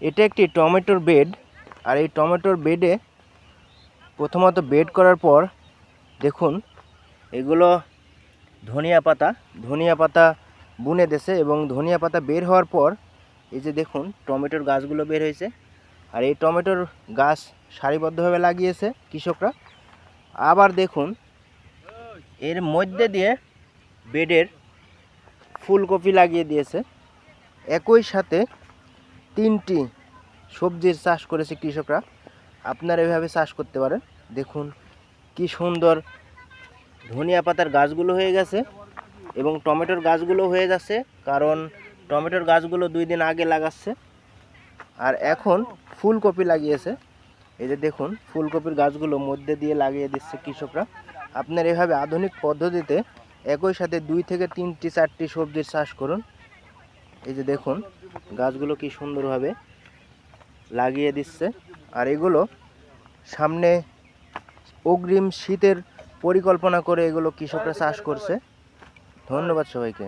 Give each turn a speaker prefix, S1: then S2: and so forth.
S1: এটা একটি টমেটোর বেড, আর এই টমেটোর বেডে প্রথমত বেড করার পর দেখুন, এগুলো ধনিয়া পাতা ধনিয়া পাতা বুনে দেছে এবং ধনিয়া পাতা বের হওয়ার পর এই যে দেখুন, টমেটোর গাছগুলো বের হয়েছে। আর এই টমেটোর গাছ সারিবদ্ধভাবে লাগিয়েছে কৃষকরা। আবার দেখুন, এর মধ্যে দিয়ে বেডের ফুলকপি লাগিয়ে দিয়েছে। একই সাথে তিনটি সবজির চাষ করেছে কৃষকরা। আপনারা এভাবে চাষ করতে পারেন। দেখুন কি সুন্দর ধনিয়া পাতার গাছগুলো হয়ে গেছে এবং টমেটোর গাছগুলো হয়ে যাচ্ছে, কারণ টমেটোর গাছগুলো দুই দিন আগে লাগাচ্ছে। আর এখন ফুলকপি লাগিয়েছে। এই যে দেখুন, ফুলকপির গাছগুলো মধ্যে দিয়ে লাগিয়ে দিচ্ছে কৃষকরা। আপনার এভাবে আধুনিক পদ্ধতিতে একই সাথে দুই থেকে তিনটি, চারটি সবজির চাষ করুন। এই যে দেখুন, গাছগুলো কি সুন্দরভাবে লাগিয়ে দিচ্ছে। আর এগুলো সামনে অগ্রিম শীতের পরিকল্পনা করে এগুলো কৃষকরা চাষ করছে। ধন্যবাদ সবাইকে।